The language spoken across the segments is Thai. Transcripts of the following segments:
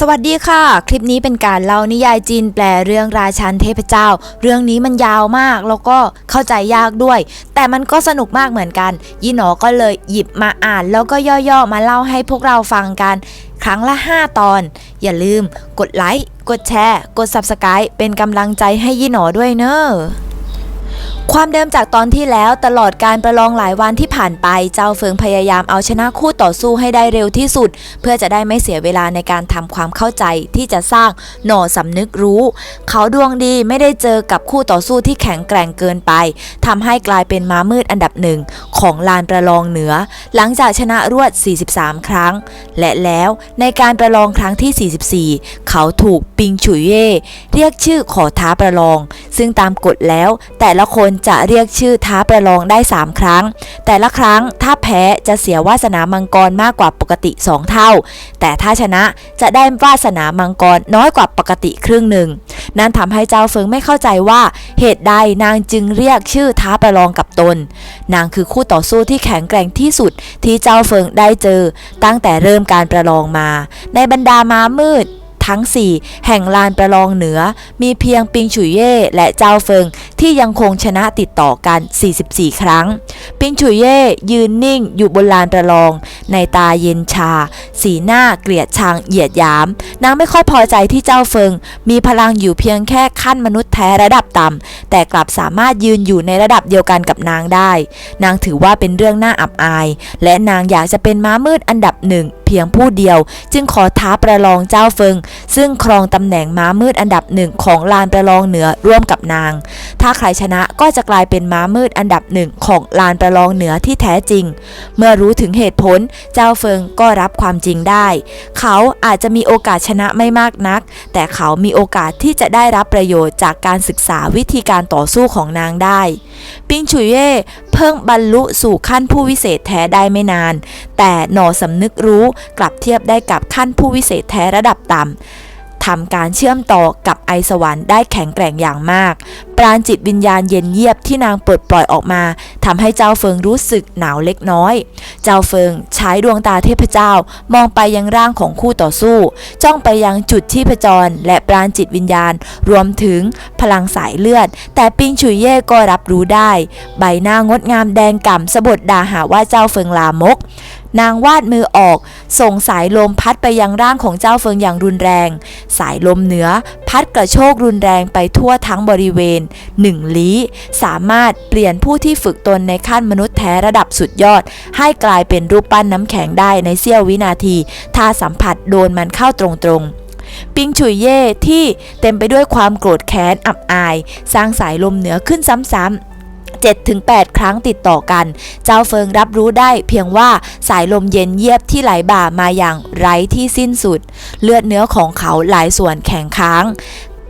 สวัสดีค่ะ คลิปนี้เป็นการเล่านิยายจีนแปลเรื่องราชันเทพเจ้า เรื่องนี้มันยาวมากแล้วก็เข้าใจยากด้วย แต่มันก็สนุกมากเหมือนกัน ยี่หนอก็เลยหยิบมาอ่าน แล้วก็ย่อๆมาเล่าให้พวกเราฟังกัน ครั้งละ 5 ตอน อย่าลืม กดไลค์ กดแชร์ กด Subscribe เป็นกำลังใจให้ยี่หนอด้วยเนอะ ความเดิมจากตอนที่แล้วตลอดการประลองหลายวันที่ผ่านไป เจ้าเฟิงพยายามเอาชนะคู่ต่อสู้ให้ได้เร็วที่สุด เพื่อจะได้ไม่เสียเวลาในการทำความเข้าใจที่จะสร้างหน่อสำนึกรู้ เขาดวงดีไม่ได้เจอกับคู่ต่อสู้ที่แข็งแกร่งเกินไปทำให้กลายเป็นม้ามืดอันดับหนึ่งของลานประลองเหนือ หลังจากชนะรวด 43 ครั้ง และแล้วในการประลองครั้งที่ 44 เขาถูกปิงฉุยเย่เรียกชื่อขอท้าประลอง ซึ่งตามกฎแล้วแต่ละคนจะเรียกชื่อท้าประลองได้ 3 ครั้ง แต่ละครั้งถ้าแพ้จะเสียวาสนามังกรมากกว่าปกติ 2 เท่า แต่ถ้าชนะจะได้วาสนามังกรน้อยกว่าปกติครึ่งหนึ่ง นั่นทำให้เจ้าเฟิงไม่เข้าใจว่าเหตุใดนางจึงเรียกชื่อท้าประลองกับตน นางคือคู่ต่อสู้ที่แข็งแกร่งที่สุดที่เจ้าเฟิงได้เจอ ตั้งแต่เริ่มการประลองมา ในบรรดามามืด ทั้ง 4 แห่งลานประลองเหนือ มีเพียงปิงฉุยเย่และเจ้าเฟิงที่ยังคงชนะติดต่อกัน 44 ครั้ง ปิงฉุยเย่ยืนนิ่งอยู่บนลานประลอง ในตาเย็นชา สีหน้าเกลียดชังเหยียดหยาม นางไม่ค่อยพอใจที่เจ้าเฟิง มีพลังอยู่เพียงแค่ขั้นมนุษย์แท้ระดับต่ำแต่กลับสามารถยืนอยู่ในระดับเดียวกันกับนางได้ นางถือว่าเป็นเรื่องน่าอับอาย และนางอยากจะเป็นม้ามืดอันดับหนึ่ง เพียงผู้เดียว จึงขอท้าประลองเจ้าเฟิง ซึ่งครองตำแหน่งม้ามืดอันดับหนึ่งของลานประลองเหนือร่วมกับนาง ถ้าใครชนะก็จะกลายเป็นม้ามืดอันดับหนึ่งของลานประลองเหนือที่แท้จริง เมื่อรู้ถึงเหตุผลเจ้าเฟิงก็รับความจริงได้ เขาอาจจะมีโอกาสชนะไม่มากนัก แต่เขามีโอกาสที่จะได้รับประโยชน์จากการศึกษาวิธีการต่อสู้ของนางได้ ปิงฉุยเย่เพิ่งบรรลุสู่ขั้นผู้วิเศษแท้ได้ไม่นาน แต่หน่อสำนึกรู้กลับเทียบได้กับขั้นผู้วิเศษแท้ระดับต่ำทำการเชื่อมต่อกับไอสวรรค์ได้แข็งแกร่งอย่างมาก ปราณจิตวิญญาณเย็นเยียบที่นางปลดปล่อยออกมาทำให้เจ้าเฟิงรู้สึกหนาวเล็กน้อย เจ้าเฟิงใช้ดวงตาเทพเจ้ามองไปยังร่างของคู่ต่อสู้ จ้องไปยังจุดที่พจร และปราณจิตวิญญาณ รวมถึงพลังสายเลือด แต่ปิงฉุยเย่ก็รับรู้ได้ ใบหน้างดงามแดงก่ำสะบดด่าหาว่าเจ้าเฟิงลามก นางวาดมือออก ส่งสายลมพัดไปยังร่างของเจ้าเฟิงอย่างรุนแรง สายลมเหนือ พัดกระโชกรุนแรงไปทั่วทั้งบริเวณหนึ่งลี้สามารถเปลี่ยนผู้ที่ฝึกตนในขั้นมนุษย์แท้ระดับสุดยอด ให้กลายเป็นรูปปั้นน้ำแข็งได้ในเสี้ยววินาที ถ้าสัมผัสโดนมันเข้าตรงๆปิงฉุยเย่ที่เต็มไปด้วยความโกรธแค้นอับอาย สร้างสายลมเหนือขึ้นซ้ำๆ 7-8 ครั้งติดต่อกัน เจ้าเฟิงรับรู้ได้เพียงว่าสายลมเย็นเยียบที่ไหลบ่ามาอย่างไร้ที่สิ้นสุด เลือดเนื้อของเขาหลายส่วนแข็งค้าง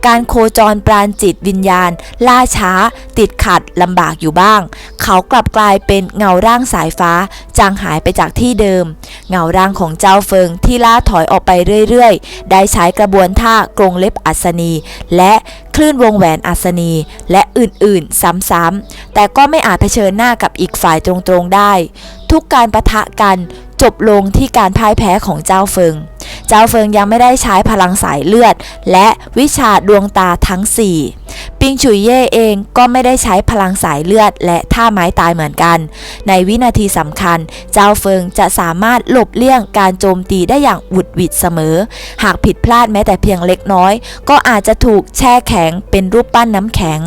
การโคจรปราณจิตวิญญาณ ล่าช้า ติดขัดลำบากอยู่บ้าง เขากลับกลายเป็นเงาร่างสายฟ้า จางหายไปจากที่เดิม เงาร่างของเจ้าเฟิงที่ล่าถอยออกไปเรื่อยๆ ได้ใช้กระบวนท่ากรงเล็บอัศนี และคลื่นวงแหวนอัศนี และอื่นๆ ซ้ำๆแต่ก็ไม่อาจเผชิญหน้ากับอีกฝ่ายตรงๆได้ ทุกการประทะกันจบลงที่การพ่ายแพ้ของเจ้าเฟิง เจ้าเฟิงยังไม่ได้ใช้พลังสายเลือด และวิชาดวงตาทั้ง 4 ปิงฉุยเย่เองก็ไม่ได้ใช้พลังสายเลือด และท่าไม้ตายเหมือนกัน ในวินาทีสำคัญ เจ้าเฟิงจะสามารถหลบเลี่ยงการโจมตีได้อย่างหวุดหวิดเสมอ หากผิดพลาดแม้แต่เพียงเล็กน้อย ก็อาจจะถูกแช่แข็งเป็นรูปปั้นน้ำแข็ง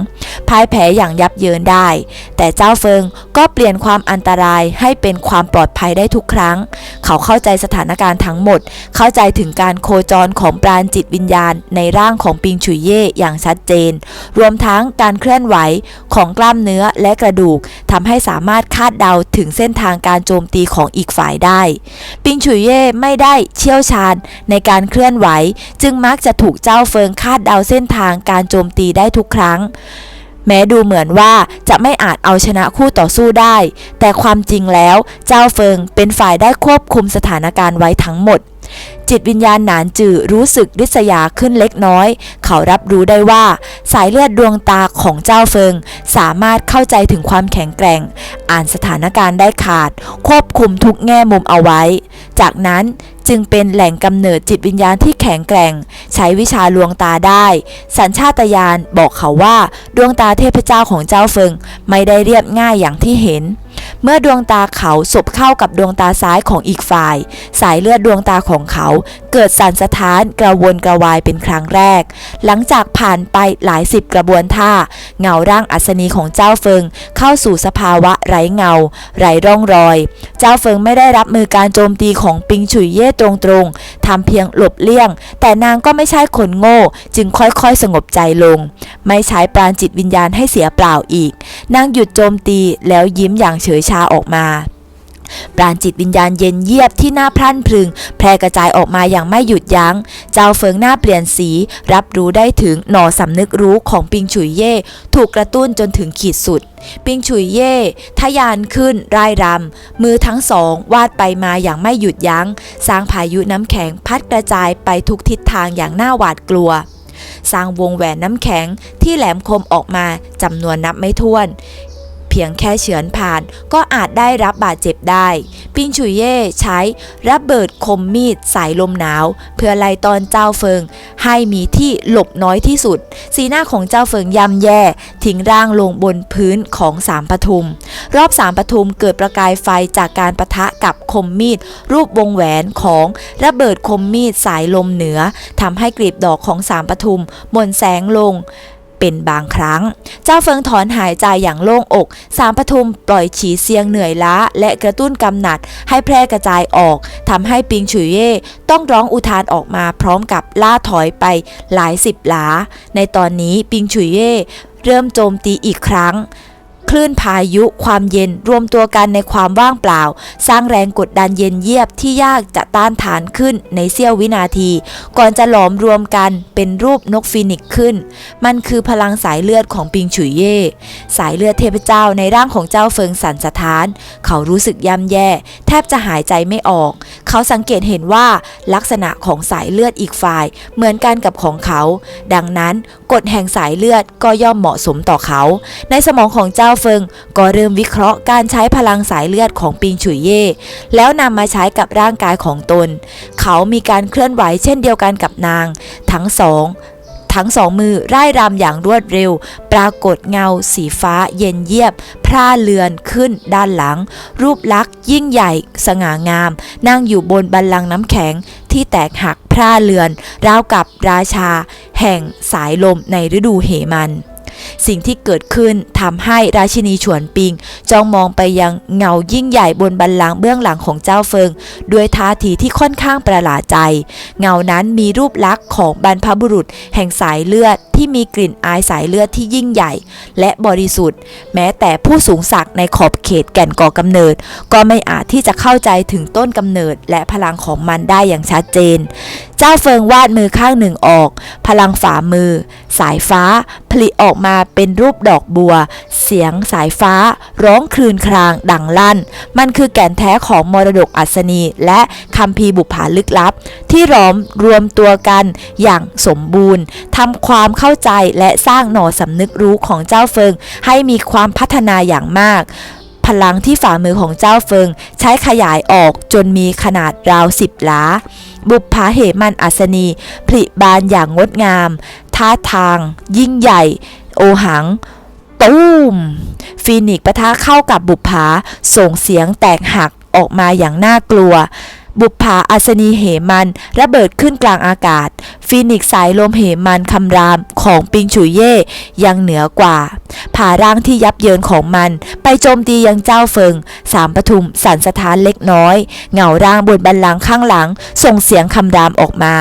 พ่ายแพ้อย่างยับเยินได้ แต่เจ้าเฟิงก็เปลี่ยนความอันตรายให้เป็นความปลอดภัยได้ทุกครั้ง เขาเข้าใจสถานการณ์ทั้งหมด เข้าใจถึงการโคจรของปราณจิตวิญญาณในร่างของปิงฉุยเย่อย่างชัดเจน รวมทั้งการเคลื่อนไหวของกล้ามเนื้อและกระดูกทำให้สามารถคาดเดาถึงเส้นทางการโจมตีของอีกฝ่ายได้ ปิงฉุยเย่ไม่ได้เชี่ยวชาญในการเคลื่อนไหว จึงมักจะถูกเจ้าเฟิงคาดเดาเส้นทางการโจมตีได้ทุกครั้งแม้ดูเหมือนว่าจะไม่อาจเอาชนะคู่ต่อสู้ได้ แต่ความจริงแล้วเจ้าเฟิงเป็นฝ่ายได้ควบคุมสถานการณ์ไว้ทั้งหมด จิตวิญญาณหนานจือรู้สึกริษยาขึ้นเล็กน้อย เขารับรู้ได้ว่า สายเลือดดวงตาของเจ้าเฟิง สามารถเข้าใจถึงความแข็งแกร่ง อ่านสถานการณ์ได้ขาด ควบคุมทุกแง่มุมเอาไว้ จากนั้นจึงเป็นแหล่งกำเนิดจิตวิญญาณที่แข็งแกร่ง ใช้วิชาลวงตาได้ สัญชาตญาณบอกเขาว่า ดวงตาเทพเจ้าของเจ้าเฟิง ไม่ได้เรียบง่ายอย่างที่เห็น เมื่อดวงตาเขาสบเข้ากับดวงตาซ้ายของอีกฝ่าย สายเลือดดวงตาของเขา เกิดสั่นสะท้านกระวนกระวายเป็นครั้งแรก หลังจากผ่านไปหลายสิบกระบวนท่า เงาร่างอัศนีของเจ้าเฟิง เข้าสู่สภาวะไร้เงา ไร้ร่องรอย เจ้าเฟิงไม่ได้รับมือการโจมตีของปิงฉุยเย่ตรงๆทำเพียงหลบเลี่ยง แต่นางก็ไม่ใช่คนโง่ จึงค่อยๆสงบใจลง ไม่ใช้ปราณจิตวิญญาณให้เสียเปล่าอีก นางหยุดโจมตีแล้วยิ้มอย่างเฉยชาออกมาปราณจิตวิญญาณเย็นเยียบที่หน้าพรั่นพรึง แพร่กระจายออกมาอย่างไม่หยุดยัง้ง เจ้าเฟิงหน้าเปลี่ยนสี รับรู้ได้ถึงหน่อสำนึกรู้ของปิงฉุยเย่ถูกกระตุ้นจนถึงขีดสุด ปิงฉุยเย่ทะยานขึ้นร่ายรำ มือทั้งสองวาดไปมาอย่างไม่หยุดยัง้ง สร้างพายุน้ำแข็งพัดกระจายไปทุกทิศทางอย่างน่าหวาดกลัวสร้างวงแหวนน้ำแข็งที่แหลมคมออกมาจำนวนนับไม่ถ้วน เพียงแค่เฉือนผ่าน ก็อาจได้รับบาดเจ็บได้ ปิงฉุยเย่ใช้ระเบิดคมมีดสายลมหนาว เพื่อไล่ตอนเจ้าเฟิง ให้มีที่หลบน้อยที่สุด สีหน้าของเจ้าเฟิงย่ำแย่ ทิ้งร่างลงบนพื้นของสามปทุม รอบสามปทุมเกิดประกายไฟจากการประทะกับคมมีด รูปวงแหวนของระเบิดคมมีดสายลมเหนือทำให้กลีบดอกของสามปทุมหมนแสงลง เป็นบางครั้ง เจ้าเฟิงถอนหายใจอย่างโล่งอก สามปทุมปล่อยฉีเสียงเหนื่อยล้า และกระตุ้นกำหนัด ให้แพร่กระจายออก ทำให้ปิงฉุยเย่ต้องร้องอุทานออกมาพร้อมกับล่าถอยไปหลายสิบหลา ในตอนนี้ปิงฉุยเย่เริ่มโจมตีอีกครั้ง คลื่นพายุความเย็นรวมตัวกันในความว่างเปล่า สร้างแรงกดดันเย็นเยียบที่ยากจะต้านทานขึ้นในเสี้ยววินาที ก่อนจะหลอมรวมกันเป็นรูปนกฟีนิกซ์ขึ้น มันคือพลังสายเลือดของปิงฉุยเย่สายเลือดเทพเจ้าในร่างของเจ้าเฟิงสันสถาน เขารู้สึกย่ำแย่ แทบจะหายใจไม่ออก เขาสังเกตเห็นว่าลักษณะของสายเลือดอีกฝ่าย เหมือนกันกับของเขา ดังนั้นกฎแห่งสายเลือดก็ย่อมเหมาะสมต่อเขา ในสมองของเจ้าเฟิงก็เริ่มวิเคราะห์การใช้พลังสายเลือดของปิงฉุยเย่แล้วนำมาใช้กับร่างกายของตน เขามีการเคลื่อนไหวเช่นเดียวกันกับนาง ทั้งสองทั้งสองมือร่ายรำอย่างรวดเร็ว ปรากฏเงา สีฟ้า เย็นเยียบ พร่าเลือนขึ้นด้านหลัง รูปลักษณ์ยิ่งใหญ่ สง่างาม นั่งอยู่บนบัลลังก์น้ำแข็งที่แตกหักพร่าเลือน ราวกับราชา แห่งสายลมในฤดูเหมัน สิ่งที่เกิดขึ้นทำให้ราชินีฉวนปิงจ้องมองไปยังเงายิ่งใหญ่บนบัลลังเบื้องหลังของเจ้าเฟิง ด้วยท่าทีที่ค่อนข้างประหลาดใจ เงานั้นมีรูปลักษณ์ของบรรพบุรุษ แห่งสายเลือดที่มีกลิ่นอายสายเลือดที่ยิ่งใหญ่ และบริสุทธิ์ แม้แต่ผู้สูงศักดิ์ในขอบเขตแก่นก่อกำเนิด ก็ไม่อาจที่จะเข้าใจถึงต้นกำเนิดและพลังของมันได้อย่างชัดเจน เจ้าเฟิงวาดมือข้างหนึ่งออก พลังฝ่ามือ สายฟ้า ผลิออกมาเป็นรูปดอกบัว เสียงสายฟ้า ร้องคลืนครางดังลั่น มันคือแก่นแท้ของมรดกอัศนี และคัมภีบุพาลึกลับ ที่ร้อมรวมตัวกันอย่างสมบูรณ์ทำความเข้าใจและสร้างหน่อสำนึกรู้ของเจ้าเฟิง ให้มีความพัฒนาอย่างมาก พลังที่ฝ่ามือของเจ้าเฟิง ใช้ขยายออกจนมีขนาดราวสิบล้า บุพภาเหมันอัศนีผลิบานอย่างงดงาม ท่าทาง ยิ่งใหญ่ โอหังตูมฟีนิกซ์ปะทะเข้ากับบุพภาส่งเสียงแตกหักออกมาอย่างน่ากลัว บุปผาอัศนีเหมันระเบิดขึ้นกลางอากาศ ฟีนิกซ์สายลมเหมันคำรามของปิงฉุยเย่ยังเหนือกว่าผ่าร่างที่ยับเยินของมัน ไปโจมตียังเจ้าเฟิง สามปทุมสันสถานเล็กน้อยเหงาร่างบนบันลังข้างหลัง ส่งเสียงคำรามออกมา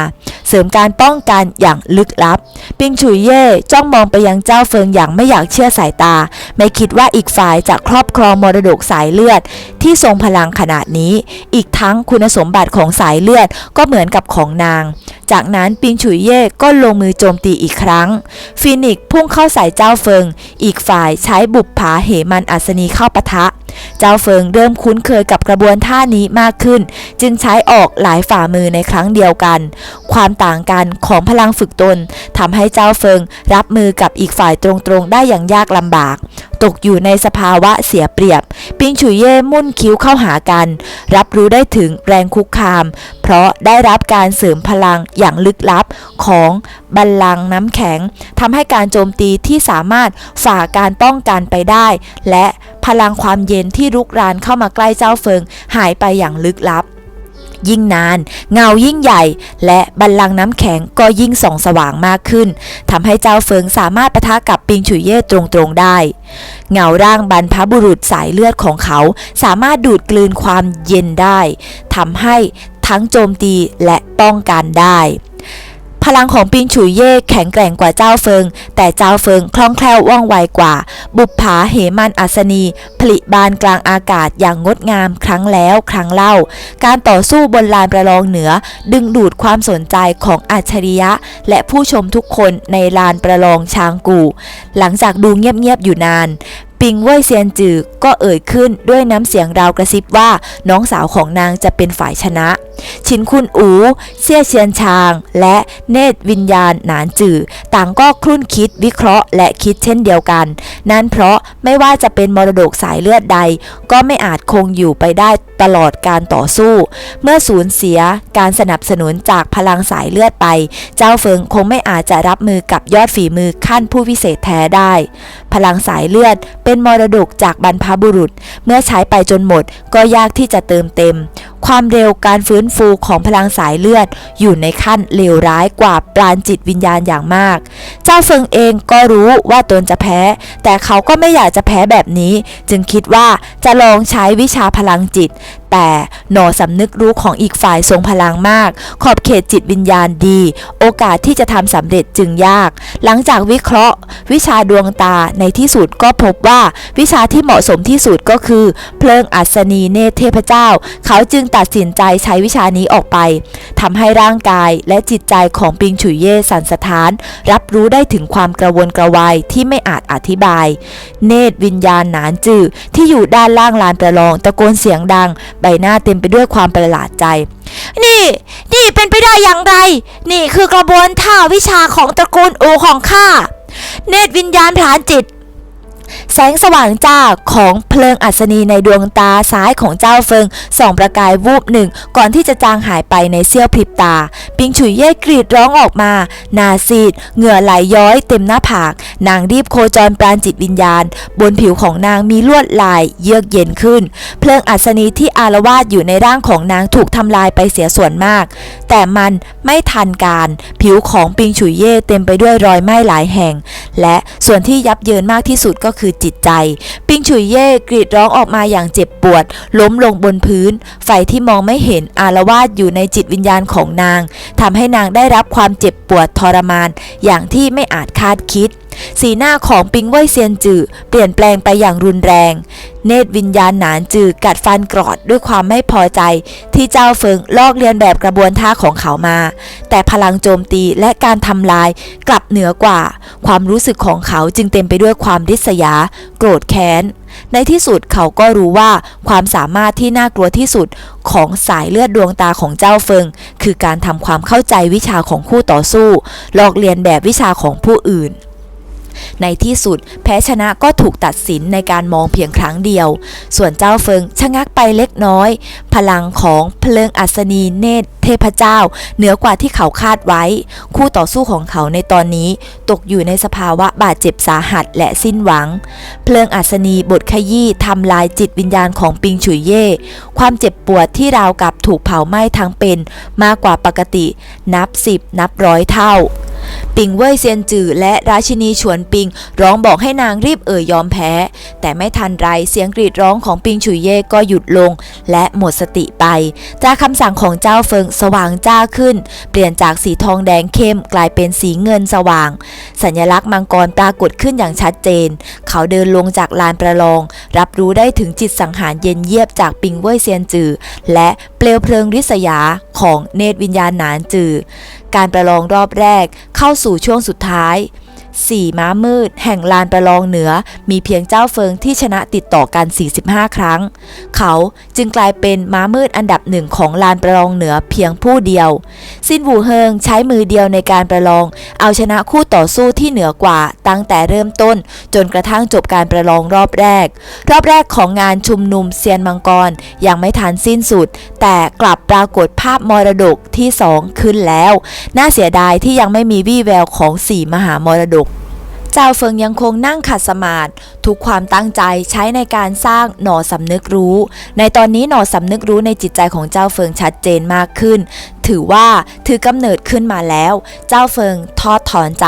เสริมการป้องกันอย่างลึกลับ ปิงฉุยเย่จ้องมองไปยังเจ้าเฟิงอย่างไม่อยากเชื่อสายตา ไม่คิดว่าอีกฝ่ายจะครอบครองมรดกสายเลือด ที่ทรงพลังขนาดนี้ อีกทั้งคุณสมมบัติของสายเลือดก็เหมือนกับของนาง จากนั้นปิงฉุยเย่ก็ลงมือโจมตีอีกครั้งฟีนิกซ์พุ่งเข้าใส่เจ้าเฟิง อีกฝ่ายใช้บุปผาเหมันอัศนีเข้าปะทะ เจ้าเฟิงเริ่มคุ้นเคยกับกระบวนท่านี้มากขึ้น จึงใช้ออกหลายฝ่ามือในครั้งเดียวกัน ความต่างกันของพลังฝึกตนทำให้เจ้าเฟิงรับมือกับอีกฝ่ายตรงๆได้อย่างยากลำบาก ตกอยู่ในสภาวะเสียเปรียบ ปิงฉุยเย่มุ่นคิ้วเข้าหากัน รับรู้ได้ถึงแรงคุกคาม เพราะได้รับการเสริมพลังอย่างลึกลับของบัลลังน้ำแข็งทำให้การโจมตีที่สามารถฝ่าการป้องกันไปได้ และพลังความเย็นที่รุกรานเข้ามาใกล้เจ้าเฟิงหายไปอย่างลึกลับ ยิ่งนาน เงายิ่งใหญ่ และบัลลังก์น้ำแข็งก็ยิ่งส่องสว่างมากขึ้นทำให้เจ้าเฟิงสามารถปะทะกับปิงฉุยเย่ตรงๆได้ เงาร่างบรรพบุรุษสายเลือดของเขา สามารถดูดกลืนความเย็นได้ทำให้ทั้งโจมตีและป้องกันได้ พลังของปิงฉุยเย่แข็งแกร่งกว่าเจ้าเฟิง แต่เจ้าเฟิงคล่องแคล่วว่องไวกว่า บุปผาเหมันอัศนี ผลิบานกลางอากาศอย่างงดงามครั้งแล้วครั้งเล่า การต่อสู้บนลานประลองเหนือ ดึงดูดความสนใจของอัจฉริยะ และผู้ชมทุกคนในลานประลองชางกู หลังจากดูเงียบๆอยู่นาน ปิงเว่ยเซียนจือก็เอ่ยขึ้นด้วยน้ำเสียงราวกระซิบว่าน้องสาวของนางจะเป็นฝ่ายชนะ ชินคุณอูเซี่ยเชียนชาง และเนตรวิญญาณหนานจือต่างก็ครุ่นคิดวิเคราะห์และคิดเช่นเดียวกัน นั่นเพราะไม่ว่าจะเป็นมรดกสายเลือดใด ก็ไม่อาจคงอยู่ไปได้ ตลอดการต่อสู้ เมื่อสูญเสียการสนับสนุนจากพลังสายเลือดไป เจ้าเฟิงคงไม่อาจจะรับมือกับยอดฝีมือขั้นผู้วิเศษแท้ได้ พลังสายเลือดเป็นมรดกจากบรรพบุรุษ เมื่อใช้ไปจนหมดก็ยากที่จะเติมเต็ม ความเร็วการฟื้นฟูของพลังสายเลือด อยู่ในขั้นเลวร้ายกว่าปราณจิตวิญญาณอย่างมาก เจ้าเฟิงเองก็รู้ว่าตนจะแพ้ แต่เขาก็ไม่อยากจะแพ้แบบนี้ จึงคิดว่าจะลองใช้วิชาพลังจิต แต่หนอสำนึกรู้ของอีกฝ่ายทรงพลังมาก ขอบเขตจิตวิญญาณดี โอกาสที่จะทำสำเร็จจึงยาก หลังจากวิเคราะห์ วิชาดวงตาในที่สุดก็พบว่าวิชาที่เหมาะสมที่สุดก็คือ เพลิงอัศนีเนตรเทพเจ้า เขาจึงตัดสินใจใช้วิชานี้ออกไปทำให้ร่างกายและจิตใจของปิงฉุยเย่สันสะท้าน รับรู้ได้ถึงความกระวนกระวายที่ไม่อาจอธิบาย เนตรวิญญาณหนานจือที่อยู่ด้านล่างลานประลองตะโกนเสียงดังใบหน้าเต็มไปด้วยความประหลาดใจ นี่ นี่เป็นไปได้อย่างไร นี่คือกระบวนท่าวิชาของตระกูลอูของข้า เนตรวิญญาณผลานจิต แสงสว่างจ้าของเพลิงอัศนีในดวงตาซ้ายของเจ้าเฟิงส่องประกายวูบหนึ่ง ก่อนที่จะจางหายไปในเสี้ยวพริบตา ปิงฉุยเย่กรีดร้องออกมาหนาซีด เหงื่อไหลย้อยเต็มหน้าผาก นางรีบโคจรปราณจิตวิญญาณ บนผิวของนางมีลวดลายเยือกเย็นขึ้น เพลิงอัศนีที่อารวาสอยู่ในร่างของนางถูกทำลายไปเสียส่วนมาก แต่มันไม่ทันการ ผิวของปิงฉุยเย่เต็มไปด้วยรอยไหม้หลายแห่ง และส่วนที่ยับเยินมากที่สุดก็คือคือจิตใจ ปิงฉุยเย่กรีดร้องออกมาอย่างเจ็บปวด ล้มลงบนพื้น ไฟที่มองไม่เห็นอารวาสอยู่ในจิตวิญญาณของนางทำให้นางได้รับความเจ็บปวดทรมาน อย่างที่ไม่อาจคาดคิด สีหน้าของปิงเว่ยเซียนจือเปลี่ยนแปลงไปอย่างรุนแรง เนตรวิญญาณหนานจือกัดฟันกรอดด้วยความไม่พอใจ ที่เจ้าเฟิงลอกเลียนแบบกระบวนท่าของเขามา แต่พลังโจมตีและการทำลายกลับเหนือกว่า ความรู้สึกของเขาจึงเต็มไปด้วยความริษยา โกรธแค้น ในที่สุดเขาก็รู้ว่าความสามารถที่น่ากลัวที่สุดของสายเลือดดวงตาของเจ้าเฟิง คือการทำความเข้าใจวิชาของคู่ต่อสู้ ลอกเลียนแบบวิชาของผู้อื่น ในที่สุด แพ้ชนะก็ถูกตัดสินในการมองเพียงครั้งเดียว ส่วนเจ้าเฟิงชะงักไปเล็กน้อย พลังของเพลิงอัศนีเนตรเทพเจ้า เหนือกว่าที่เขาคาดไว้ คู่ต่อสู้ของเขาในตอนนี้ตกอยู่ในสภาวะบาดเจ็บสาหัสและสิ้นหวัง เพลิงอัศนีบทขยี้ทำลายจิตวิญญาณของปิงฉุยเย่ความเจ็บปวดที่ราวกับถูกเผาไหม้ทั้งเป็น มากกว่าปกติ นับสิบนับร้อยเท่า ปิงเว่ยเซียนจือและราชินีฉวนปิง ร้องบอกให้นางรีบเอ่ยยอมแพ้ แต่ไม่ทันไรเสียงกรีดร้องของปิงฉุยเย่ก็หยุดลง และหมดสติไป จากคำสั่งของเจ้าเฟิงสว่างจ้าขึ้น เปลี่ยนจากสีทองแดงเข้มกลายเป็นสีเงินสว่าง สัญลักษณ์มังกรปรากฏขึ้นอย่างชัดเจน เขาเดินลงจากลานประลอง รับรู้ได้ถึงจิตสังหารเย็นเยียบจากปิงเว่ยเซียนจือและเปลวเพลิงริษยาของเนตรวิญญาณหนานจือ การประลองรอบแรกเข้าสู่ช่วงสุดท้าย สี่ม้ามืด แห่งลานประลองเหนือ มีเพียงเจ้าเฟิงที่ชนะติดต่อกัน 45 ครั้ง เขาจึงกลายเป็นม้ามืดอันดับหนึ่งของลานประลองเหนือเพียงผู้เดียว ซินหูเฮิงใช้มือเดียวในการประลอง เอาชนะคู่ต่อสู้ที่เหนือกว่าตั้งแต่เริ่มต้น จนกระทั่งจบการประลองรอบแรก รอบแรกของงานชุมนุมเซียนมังกรยังไม่ทันสิ้นสุด แต่กลับปรากฏภาพมรดกที่สองขึ้นแล้ว น่าเสียดายที่ยังไม่มีวี่แววของสี่มหามรดก เจ้าเฟิงยังคงนั่งขัดสมาธิทุกความตั้งใจใช้ในการสร้างหน่อสำนึกรู้ ในตอนนี้หน่อสำนึกรู้ในจิตใจของเจ้าเฟิงชัดเจนมากขึ้น ถือว่าถือกำเนิดขึ้นมาแล้ว เจ้าเฟิงทอดถอนใจ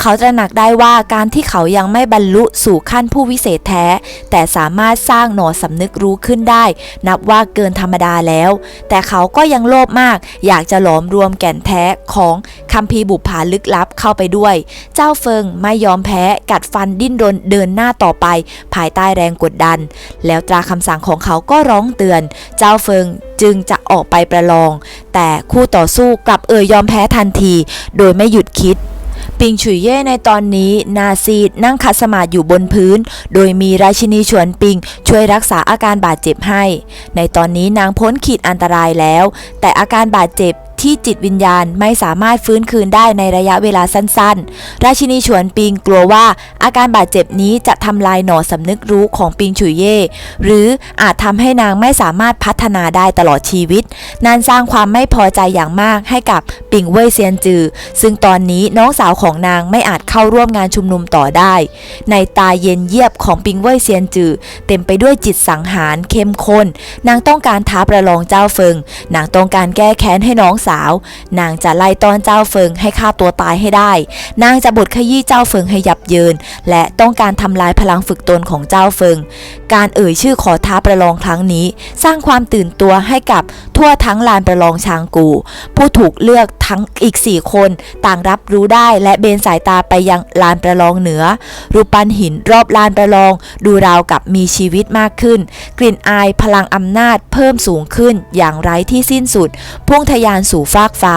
เขาตระหนักได้ว่าการที่เขายังไม่บรรลุสู่ขั้นผู้วิเศษแท้ แต่สามารถสร้างหนอสำนึกรู้ขึ้นได้ นับว่าเกินธรรมดาแล้ว แต่เขาก็ยังโลภมาก อยากจะหลอมรวมแก่นแท้ของคัมภีร์บุพาลึกลับเข้าไปด้วย เจ้าเฟิงไม่ยอมแพ้กัดฟันดิ้นรนเดินหน้าต่อไป ภายใต้แรงกดดัน แล้วตราคำสั่งของเขาก็ร้องเตือน เจ้าเฟิงจึงจะออกไปประลอง แต่คู่ต่อสู้กลับเอ่ยยอมแพ้ทันที โดยไม่หยุดคิดปิงฉุยเย่ในตอนนี้ นาซีดนั่งคัดสมาธิอยู่บนพื้น โดยมีราชินีชวนปิง ช่วยรักษาอาการบาดเจ็บให้ ในตอนนี้นางพ้นขีดอันตรายแล้ว แต่อาการบาดเจ็บ ที่จิตวิญญาณไม่สามารถฟื้นคืนได้ในระยะเวลาสั้นๆ ราชินีฉวนปิงกลัวว่าอาการบาดเจ็บนี้จะทำลายหน่อสำนึกรู้ของปิงฉุยเย่หรืออาจทำให้นางไม่สามารถพัฒนาได้ตลอดชีวิต นั่นสร้างความไม่พอใจอย่างมากให้กับปิงเว่ยเซียนจือ ซึ่งตอนนี้น้องสาวของนางไม่อาจเข้าร่วมงานชุมนุมต่อได้ ในตาเย็นเยียบของปิงเว่ยเซียนจือ เต็มไปด้วยจิตสังหารเข้มข้น นางต้องการท้าประลองเจ้าเฟิง นางต้องการแก้แค้นให้น้องสาว นางจะไล่ต้อนเจ้าเฟิงให้ฆ่าตัวตายให้ได้ นางจะบดขยี้เจ้าเฟิงให้ยับเยิน และต้องการทำลายพลังฝึกตนของเจ้าเฟิง การเอ่ยชื่อขอท้าประลองครั้งนี้ สร้างความตื่นตัวให้กับทั่วทั้งลานประลองชางกู ผู้ถูกเลือกทั้งอีก 4 คนต่างรับรู้ได้และเบนสายตาไปยังลานประลองเหนือ รูปปั้นหินรอบลานประลอง ดูราวกับมีชีวิตมากขึ้น กลิ่นอายพลังอำนาจเพิ่มสูงขึ้นอย่างไร้ที่สิ้นสุดพุ่งทะยานสู่ฟากฟ้า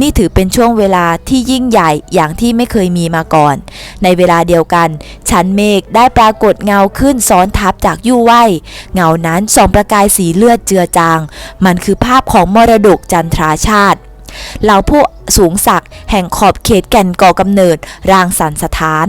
นี่ถือเป็นช่วงเวลาที่ยิ่งใหญ่อย่างที่ไม่เคยมีมาก่อน ในเวลาเดียวกัน ชั้นเมฆได้ปรากฏเงาขึ้นซ้อนทับจากยู่ไหวเงานั้นส่องประกายสีเลือดเจือจาง มันคือภาพของมรดกจันทราชาติเหล่าผู้สูงศักดิ์แห่งขอบเขตแก่นก่อกำเนิดรางสรรสถาน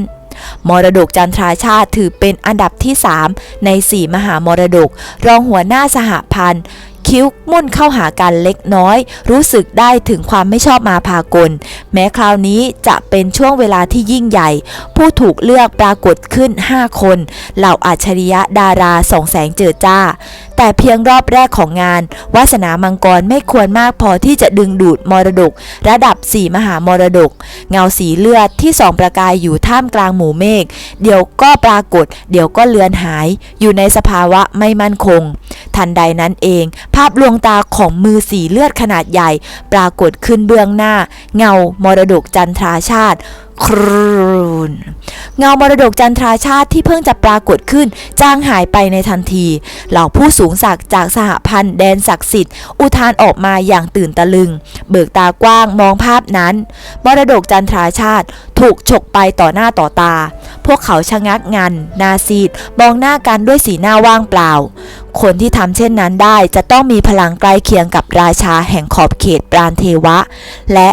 มรดกจันทราชาติถือเป็นอันดับที่ 3 ใน 4 มหามรดก รองหัวหน้าสหพันธ์ คิ้วมุ่นเข้าหากันเล็กน้อย รู้สึกได้ถึงความไม่ชอบมาพากล แม้คราวนี้จะเป็นช่วงเวลาที่ยิ่งใหญ่ ผู้ถูกเลือกปรากฏขึ้น 5 คน เหล่าอัจฉริยะดาราส่องแสงเจิดจ้า แต่เพียงรอบแรกของงาน วาสนามังกรไม่ควรมากพอที่จะดึงดูดมรดก ระดับ 4 มหามรดก เงาสีเลือดที่ส่องประกายอยู่ท่ามกลางหมู่เมฆเดี๋ยวก็ปรากฏ เดี๋ยวก็เลือนหาย อยู่ในสภาวะไม่มั่นคง ทันใดนั้นเอง ภาพลวงตาของมือสีเลือดขนาดใหญ่ ปรากฏขึ้นเบื้องหน้า เงามรดกจันทราชาติครูนเงามรดกจันทราชาติที่เพิ่งจะปรากฏขึ้นจางหายไปในทันที เหล่าผู้สูงศักดิ์จากสหพันธ์แดนศักดิ์สิทธิ์ อุทานออกมาอย่างตื่นตะลึง เบิกตากว้างมองภาพนั้น มรดกจันทราชาติถูกฉกไปต่อหน้าต่อตา พวกเขาชะงักงันนาซีดมองหน้ากันด้วยสีหน้าว่างเปล่า คนที่ทำเช่นนั้นได้จะต้องมีพลังใกล้เคียงกับราชาแห่งขอบเขตปราณเทวะ และ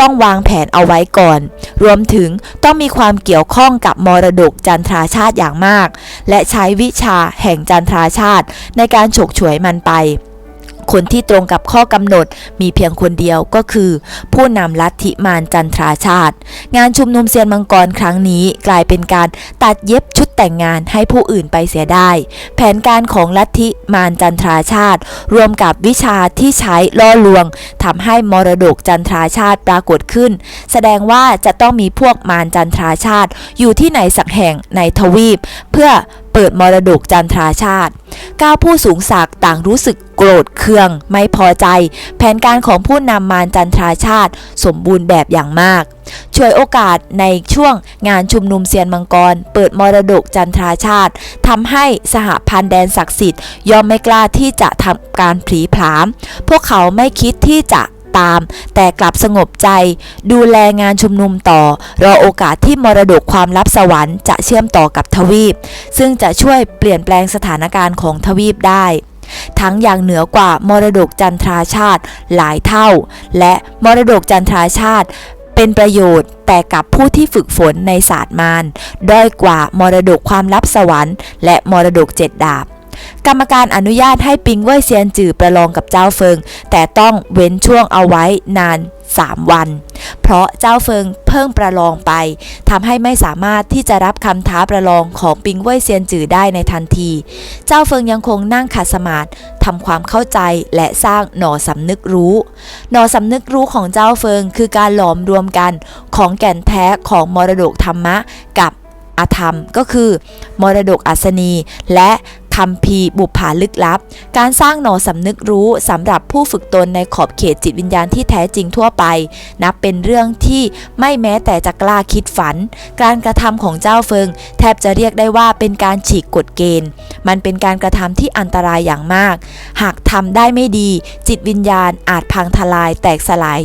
ต้องวางแผนเอาไว้ก่อน รวมถึงต้องมีความเกี่ยวข้องกับมรดกจันทราชาติอย่างมาก และใช้วิชาแห่งจันทราชาติในการฉกฉวยมันไป คนที่ตรงกับข้อกำหนดมีเพียงคนเดียวก็คือ ผู้นำลัทธิมารจันทราชาติ งานชุมนุมเซียนมังกรครั้งนี้กลายเป็นการตัดเย็บชุดแต่งงานให้ผู้อื่นไปเสียได้ แผนการของลัทธิมารจันทราชาติ รวมกับวิชาที่ใช้ล่อลวงทำให้มรดกจันทราชาติปรากฏขึ้น แสดงว่าจะต้องมีพวกมารจันทราชาติ อยู่ที่ไหนสักแห่งในทวีป เพื่อ เปิดมรดกจันทราชาติก้าวผู้สูงศักดิ์ต่างรู้สึกโกรธเคือง ไม่พอใจ แผนการของผู้นำมารจันทราชาติ สมบูรณ์แบบอย่างมาก ช่วยโอกาสในช่วงงานชุมนุมเซียนมังกร เปิดมรดกจันทราชาติทำให้สหพันธ์แดนศักดิ์สิทธิ์ยอมไม่กล้าที่จะทำการผลีผลาม พวกเขาไม่คิดที่จะ ตาม แต่กลับสงบใจ ดูแลงานชุมนุมต่อ รอโอกาสที่มรดกความลับสวรรค์จะเชื่อมต่อกับทวีป ซึ่งจะช่วยเปลี่ยนแปลงสถานการณ์ของทวีปได้ ทั้งอย่างเหนือกว่ามรดกจันทราชาติหลายเท่า และมรดกจันทราชาติเป็นประโยชน์แต่กับผู้ที่ฝึกฝนในศาสตร์มารด้อยกว่ามรดกความลับสวรรค์ และมรดกเจ็ดดาบ กรรมการอนุญาตให้ปิงเว่ยเซียนจือประลองกับเจ้าเฟิง แต่ต้องเว้นช่วงเอาไว้นาน 3 วัน เพราะเจ้าเฟิงเพิ่งประลองไปทำให้ไม่สามารถที่จะรับคำท้าประลองของปิงเว่ยเซียนจือได้ในทันที เจ้าเฟิงยังคงนั่งขัดสมาธิทำความเข้าใจและสร้างหน่อสำนึกรู้ หน่อสำนึกรู้ของเจ้าเฟิง คือการหลอมรวมกันของแก่นแท้ของมรดกธรรมะกับอาธรรมก็คือ มรดกอัศนีและ คำพีบุปผาลึกลับ การสร้างหนอสำนึกรู้สำหรับผู้ฝึกตนในขอบเขตจิตวิญญาณที่แท้จริงทั่วไป นับเป็นเรื่องที่ไม่แม้แต่จะกล้าคิดฝัน การกระทำของเจ้าเฟิง แทบจะเรียกได้ว่าเป็นการฉีกกฎเกณฑ์ มันเป็นการกระทำที่อันตรายอย่างมาก หากทำได้ไม่ดี จิตวิญญาณอาจพังทลายแตกสลาย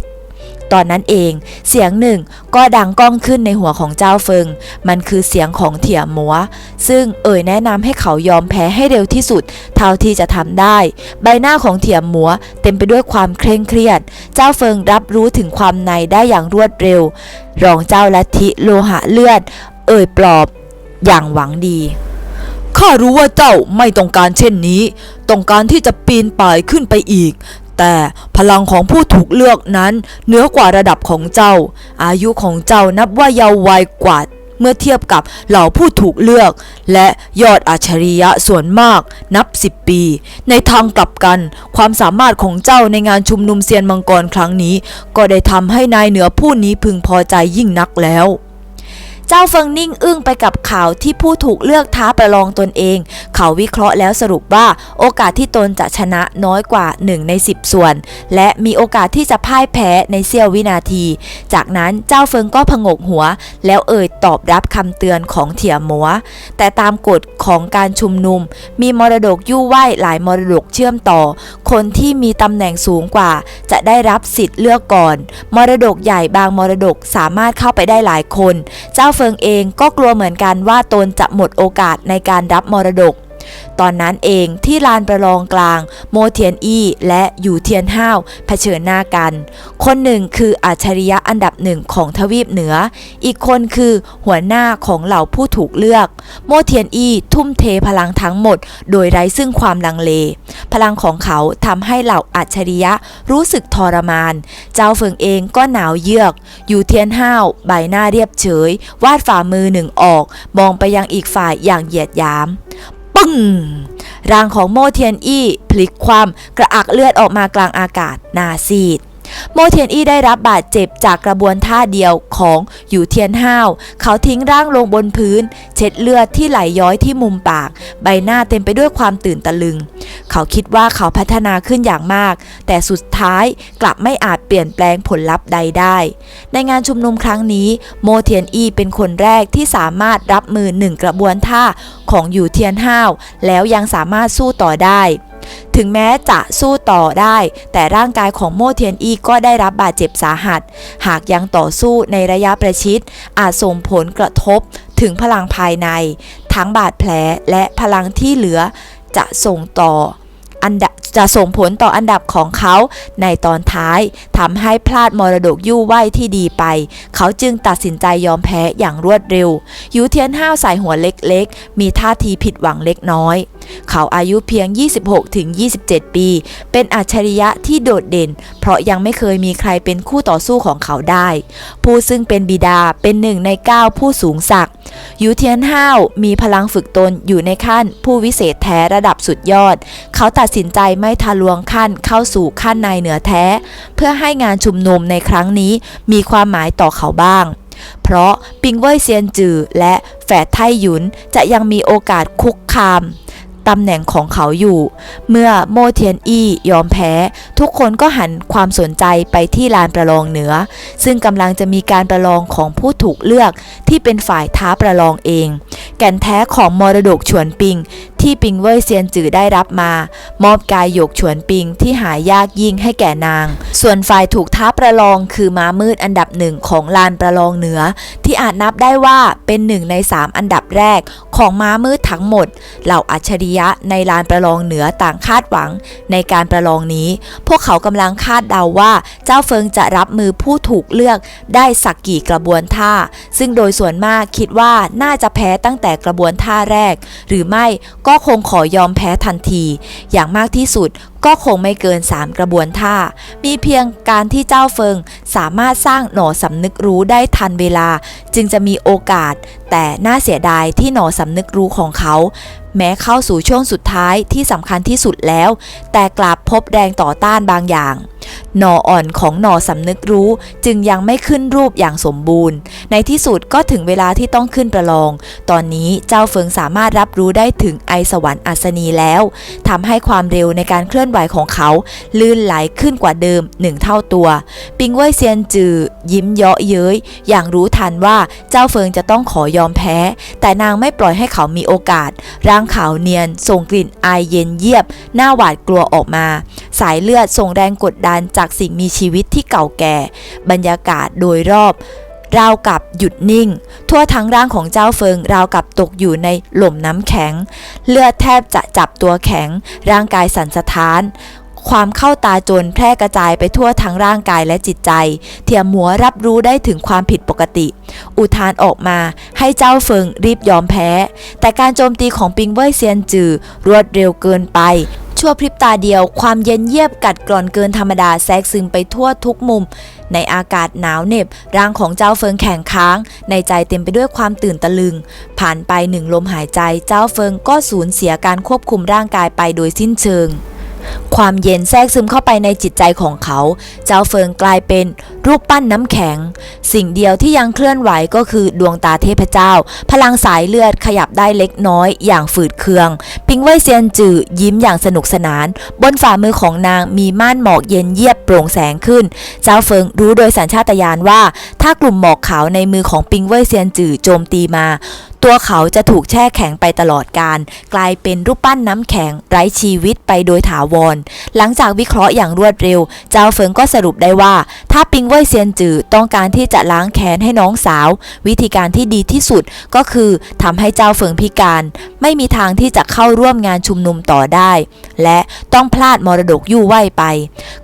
ตอนนั้นเอง เสียงหนึ่งก็ดังก้องขึ้นในหัวของเจ้าเฟิง มันคือเสียงของเถี่ยหมัว ซึ่งเอ่ยแนะนำให้เขายอมแพ้ให้เร็วที่สุด เท่าที่จะทำได้ ใบหน้าของเถี่ยหมัว เต็มไปด้วยความเคร่งเครียด เจ้าเฟิงรับรู้ถึงความในได้อย่างรวดเร็ว รองเจ้าลัทธิโลหะเลือด เอ่ยปลอบ อย่างหวังดีข้ารู้ว่าเจ้าไม่ต้องการเช่นนี้ ต้องการที่จะปีนป่ายขึ้นไปอีก แต่พลังของผู้ถูกเลือกนั้นเหนือกว่าระดับของเจ้า อายุของเจ้านับว่าเยาว์วัยกว่าเมื่อเทียบกับเหล่าผู้ถูกเลือก และยอดอัจฉริยะส่วนมากนับ 10 ปี ในทางกลับกัน ความสามารถของเจ้าในงานชุมนุมเซียนมังกรครั้งนี้ ก็ได้ทำให้นายเหนือผู้นี้พึงพอใจยิ่งนักแล้ว เจ้าเฟิงนิ่งอึ้งไปกับข่าวที่ผู้ถูกเลือกท้าประลองตนเอง เขาวิเคราะห์แล้วสรุปว่าโอกาสที่ตนจะชนะน้อยกว่า 1 ใน 10 ส่วน และมีโอกาสที่จะพ่ายแพ้ในเสี้ยววินาที จากนั้นเจ้าเฟิงก็ผงกหัว แล้วเอ่ยตอบรับคำเตือนของเถี่ยหมัว แต่ตามกฎของการชุมนุม มีมรดกยู่ไหวหลายมรดกเชื่อมต่อ คนที่มีตำแหน่งสูงกว่า จะได้รับสิทธิ์เลือกก่อน มรดกใหญ่บางมรดกสามารถเข้าไปได้หลายคน เจ้าเฟิงเองก็กลัวเหมือนกันว่าตนจะหมดโอกาสในการรับมรดก ตอนนั้นเองที่ลานประลองกลาง โมเทียนอี้และอยู่เทียนห้าวเผชิญหน้ากัน คนหนึ่งคืออัจฉริยะอันดับหนึ่งของทวีปเหนือ อีกคนคือหัวหน้าของเหล่าผู้ถูกเลือก โมเทียนอี้ทุ่มเทพลังทั้งหมด โดยไร้ซึ่งความลังเล พลังของเขาทำให้เหล่าอัจฉริยะรู้สึกทรมาน เจ้าเฟิงเองก็หนาวเยือก อยู่เทียนห้าวใบหน้าเรียบเฉย วาดฝ่ามือหนึ่งออก มองไปยังอีกฝ่ายอย่างเหยียดหยาม ปึ้งร่างของโมเทียนอี้พลิกความกระอักเลือดออกมากลางอากาศหนาซีด โมเทียนอี้ได้รับบาดเจ็บจากกระบวนท่าเดียวของอยู่เทียนห้าว เขาทิ้งร่างลงบนพื้น เช็ดเลือดที่ไหลย้อยที่มุมปาก ใบหน้าเต็มไปด้วยความตื่นตะลึง เขาคิดว่าเขาพัฒนาขึ้นอย่างมาก แต่สุดท้ายกลับไม่อาจเปลี่ยนแปลงผลลัพธ์ใดได้ ในงานชุมนุมครั้งนี้ โมเทียนอี้เป็นคนแรกที่สามารถรับมือหนึ่งกระบวนท่าของอยู่เทียนห้าว แล้วยังสามารถสู้ต่อได้ ถึงแม้จะสู้ต่อได้ แต่ร่างกายของโมเทียนอีก็ได้รับบาดเจ็บสาหัส หากยังต่อสู้ในระยะประชิด อาจส่งผลกระทบถึงพลังภายใน ทั้งบาดแผลและพลังที่เหลือจะส่งต่อ อันดับจะส่งผลต่ออันดับของเขาในตอนท้ายทำให้พลาดมรดกยู่ไหวที่ดีไป เขาจึงตัดสินใจยอมแพ้อย่างรวดเร็วยูเทียนห้าวใส่หัวเล็กๆ มีท่าทีผิดหวังเล็กน้อย เขาอายุเพียง 26-27 ปี เป็นอัจฉริยะที่โดดเด่น เพราะยังไม่เคยมีใครเป็นคู่ต่อสู้ของเขาได้ ผู้ซึ่งเป็นบิดาเป็นหนึ่งใน 9 ผู้สูงศักดิ์ยูเทียนห้าวมีพลังฝึกตนอยู่ในขั้นผู้วิเศษแท้ระดับสุดยอด เขาตัดสินใจไม่ทะลวงขั้นเข้าสู่ขั้นในเหนือแท้ เพื่อให้งานชุมนุมในครั้งนี้มีความหมายต่อเขาบ้าง เพราะปิงเว่ยเซียนจือและแฝดไทหยุนจะยังมีโอกาสคุกคาม ตำแหน่งของเขาอยู่ เมื่อโมเทียนอี้ยอมแพ้ ทุกคนก็หันความสนใจไปที่ลานประลองเหนือ ซึ่งกำลังจะมีการประลองของผู้ถูกเลือกที่เป็นฝ่ายท้าประลองเอง แก่นแท้ของมรดกฉวนปิง ที่ปิงเว่ยเซียนจือได้รับมา มอบกายหยกฉวนปิงที่หายากยิ่งให้แก่นาง ส่วนฝ่ายถูกท้าประลองคือม้ามืดอันดับหนึ่งของลานประลองเหนือ ที่อาจนับได้ว่าเป็นหนึ่งในสามอันดับแรกของม้ามืดทั้งหมดเหล่าอัจฉริยะในลานประลองเหนือต่างคาดหวังในการประลองนี้ พวกเขากำลังคาดเดาว่าเจ้าเฟิงจะรับมือผู้ถูกเลือกได้สักกี่กระบวนท่า ซึ่งโดยส่วนมากคิดว่าน่าจะแพ้ตั้งแต่กระบวนท่าแรก หรือไม่ก็คงขอยอมแพ้ทันที อย่างมากที่สุดก็คงไม่เกิน 3 กระบวนท่า มีเพียงการที่เจ้าเฟิงสามารถสร้างหนอสำนึกรู้ได้ทันเวลา จึงจะมีโอกาส แต่น่าเสียดายที่หนอสำนึกรู้ของเขา แม้เข้าสู่ช่วงสุดท้ายที่สำคัญที่สุดแล้ว แต่กลับพบแรงต่อต้านบางอย่าง หน่ออ่อนของหน่อสำนึกรู้จึงยังไม่ขึ้นรูปอย่างสมบูรณ์ ในที่สุดก็ถึงเวลาที่ต้องขึ้นประลอง ตอนนี้เจ้าเฟิงสามารถรับรู้ได้ถึงไอสวรรค์อัศนีแล้วทำให้ความเร็วในการเคลื่อนไหวของเขาลื่นไหลขึ้นกว่าเดิมหนึ่งเท่าตัว ปิงเว่ยเซียนจือ ยิ้มเยาะเย้ยอย่างรู้ทันว่าเจ้าเฟิงจะต้องขอยอมแพ้ แต่นางไม่ปล่อยให้เขามีโอกาส ร่างขาวเนียนส่งกลิ่นอายเย็นเยียบหน้าหวาดกลัวออกมา สายเลือดส่งแรงกดดันจากสิ่งมีชีวิตที่เก่าแก่ บรรยากาศโดยรอบ ราวกับหยุดนิ่ง ทั่วทั้งร่างของเจ้าเฟิง ราวกับตกอยู่ในหล่มน้ำแข็ง เลือดแทบจะจับตัวแข็ง ร่างกายสั่นสะท้านความเข้าตาจนแพร่กระจายไปทั่วทั้งร่างกายและจิตใจ เทียมหัวรับรู้ได้ถึงความผิดปกติ อุทานออกมาให้เจ้าเฟิงรีบยอมแพ้ แต่การโจมตีของปิงเว่ยเซียนจือรวดเร็วเกินไป ชั่วพริบตาเดียว ความเย็นเยียบกัดกร่อนเกินธรรมดาแทรกซึมไปทั่วทุกมุม ในอากาศหนาวเหน็บ ร่างของเจ้าเฟิงแข็งค้าง ในใจเต็มไปด้วยความตื่นตะลึง ผ่านไปหนึ่งลมหายใจ เจ้าเฟิงก็สูญเสียการควบคุมร่างกายไปโดยสิ้นเชิง ความเย็นแทรกซึมเข้าไปในจิตใจของเขา เจ้าเฟิงกลายเป็นรูปปั้นน้ำแข็ง สิ่งเดียวที่ยังเคลื่อนไหวก็คือดวงตาเทพเจ้า พลังสายเลือดขยับได้เล็กน้อย อย่างฝืดเคือง ปิงเว่ยเซียนจือยิ้มอย่างสนุกสนาน บนฝ่ามือของนางมีม่านหมอกเย็นเยียบโปร่งแสงขึ้น เจ้าเฟิงรู้โดยสัญชาตญาณว่า ถ้ากลุ่มหมอกขาวในมือของปิงเว่ยเซียนจือโจมตีมา ตัวเขาจะถูกแช่แข็งไปตลอดการ กลายเป็นรูปปั้นน้ำแข็งไร้ชีวิตไปโดยถาวร หลังจากวิเคราะห์อย่างรวดเร็ว เจ้าเฟิงก็สรุปได้ว่า ถ้าปิงเว่ยเซียนจือต้องการที่จะล้างแค้นให้น้องสาว วิธีการที่ดีที่สุดก็คือทำให้เจ้าเฟิงพิการ ไม่มีทางที่จะเข้าร่วมงานชุมนุมต่อได้ และต้องพลาดมรดกยู่ไหวไป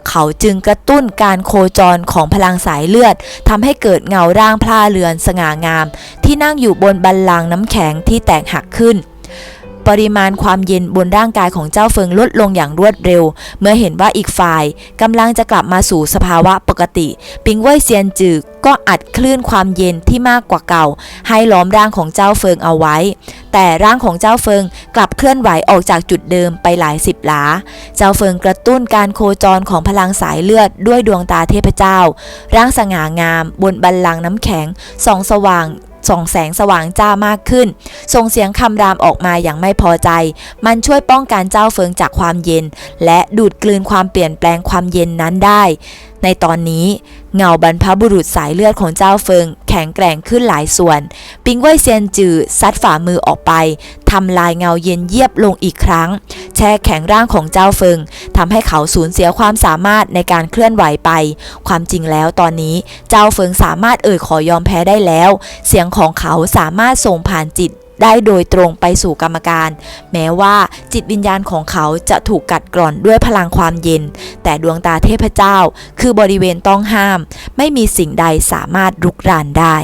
เขาจึงกระตุ้นการโคจรของพลังสายเลือดทำให้เกิดเงาร่างพลาเรือนสง่างาม ที่นั่งอยู่บนบันลังก์น้ำแข็งที่แตกหักขึ้น ปริมาณความเย็นบนร่างกายของเจ้าเฟิงลดลงอย่างรวดเร็ว เมื่อเห็นว่าอีกฝ่ายกำลังจะกลับมาสู่สภาวะปกติ ปิงเว่ยเซียนจือก็อัดคลื่นความเย็นที่มากกว่าเก่า ให้ล้อมร่างของเจ้าเฟิงเอาไว้ แต่ร่างของเจ้าเฟิงกลับเคลื่อนไหวออกจากจุดเดิมไปหลายสิบหลา เจ้าเฟิงกระตุ้นการโคจรของพลังสายเลือดด้วยดวงตาเทพเจ้า ร่างสง่างาม บนบันลังก์น้ำแข็งส่องสว่าง ส่องแสงสว่างจ้ามากขึ้น ส่งเสียงคำรามออกมาอย่างไม่พอใจ มันช่วยป้องกันเจ้าเฟิงจากความเย็น และดูดกลืนความเปลี่ยนแปลงความเย็นนั้นได้ในตอนนี้เงาบรรพบุรุษสายเลือดของเจ้าเฟิง แข็งแกร่งขึ้นหลายส่วน ปิงเว่ยเซียนจือซัดฝ่ามือออกไปทำลายเงาเย็นเยียบลงอีกครั้ง แช่แข็งร่างของเจ้าเฟิงทำให้เขาสูญเสียความสามารถในการเคลื่อนไหวไป ความจริงแล้วตอนนี้เจ้าเฟิงสามารถเอ่ยขอยอมแพ้ได้แล้ว เสียงของเขาสามารถส่งผ่านจิต ได้โดยตรงไปสู่กรรมการ แม้ว่าจิตวิญญาณของเขาจะถูกกัดกร่อนด้วยพลังความเย็น แต่ดวงตาเทพเจ้า คือบริเวณต้องห้าม ไม่มีสิ่งใดสามารถรุกรานได้